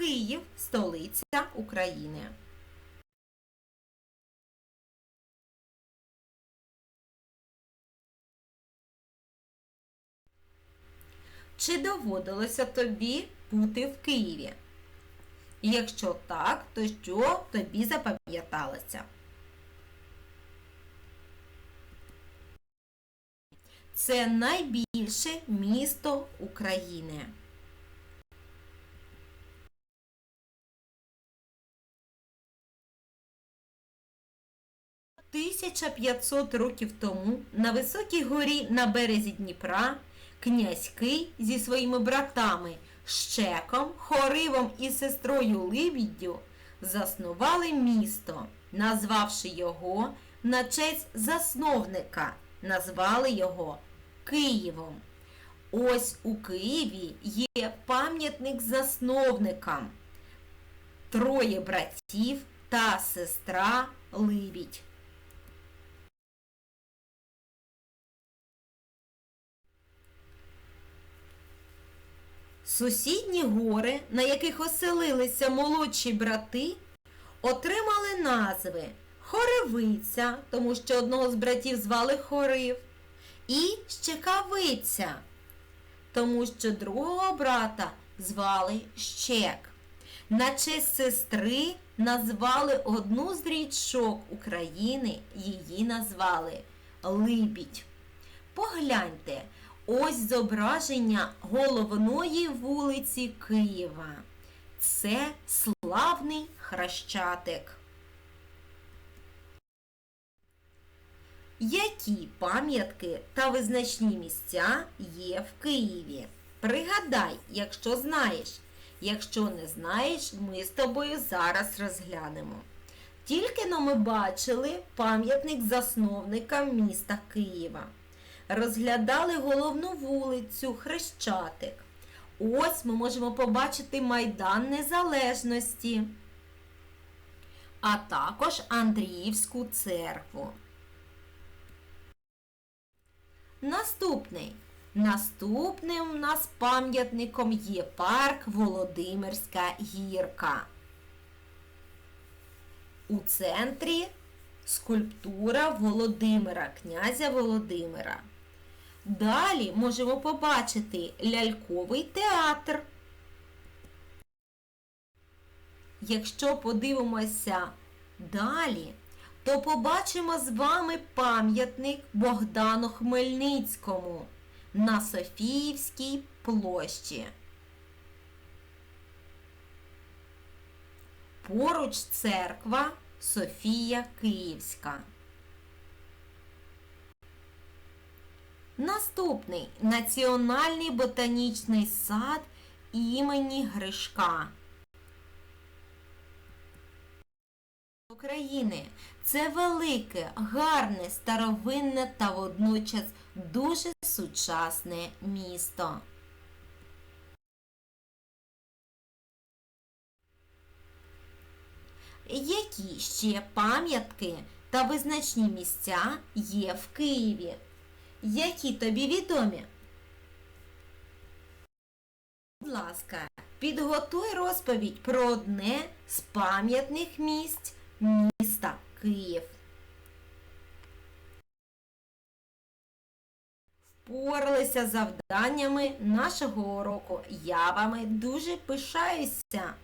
Київ столиця України. Чи доводилося тобі бути в Києві? Якщо так, то що тобі запам'яталося? Це найбільше місто України. 1500 років тому на високій горі на березі Дніпра князь Кий зі своїми братами Щеком, Хоривом і сестрою Либіддю заснували місто, назвавши його на честь засновника, назвали його Києвом. Ось у Києві є пам'ятник засновникам. Троє братів та сестра Либідь. Сусідні гори, на яких оселилися молодші брати, отримали назви Хоревиця, тому що одного з братів звали Хорив, і Щекавиця, тому що другого брата звали Щек. На честь сестри назвали одну з річок України, її назвали Либідь. Погляньте, ось зображення головної вулиці Києва. Це славний хрещатик. Які пам'ятки та визначні місця є в Києві? Пригадай, якщо знаєш. Якщо не знаєш, ми з тобою зараз розглянемо. Тільки но ми бачили пам'ятник засновника міста Києва. Розглядали головну вулицю Хрещатик. Ось ми можемо побачити Майдан Незалежності, а також Андріївську церкву. Наступний. Наступним у нас пам'ятником є парк Володимирська гірка. У центрі скульптура Володимира, князя Володимира. Далі можемо побачити ляльковий театр. Якщо подивимося далі, то побачимо з вами пам'ятник Богдану Хмельницькому на Софіївській площі. Поруч церква Софія Київська. Наступний Національний ботанічний сад імені Гришка. України це велике, гарне, старовинне та водночас дуже сучасне місто. Які ще пам'ятки та визначні місця є в Києві? Які тобі відомі? Будь ласка, підготуй розповідь про одне з пам'ятних місць міста Київ. Впоралися завданнями нашого уроку. Я вами дуже пишаюся.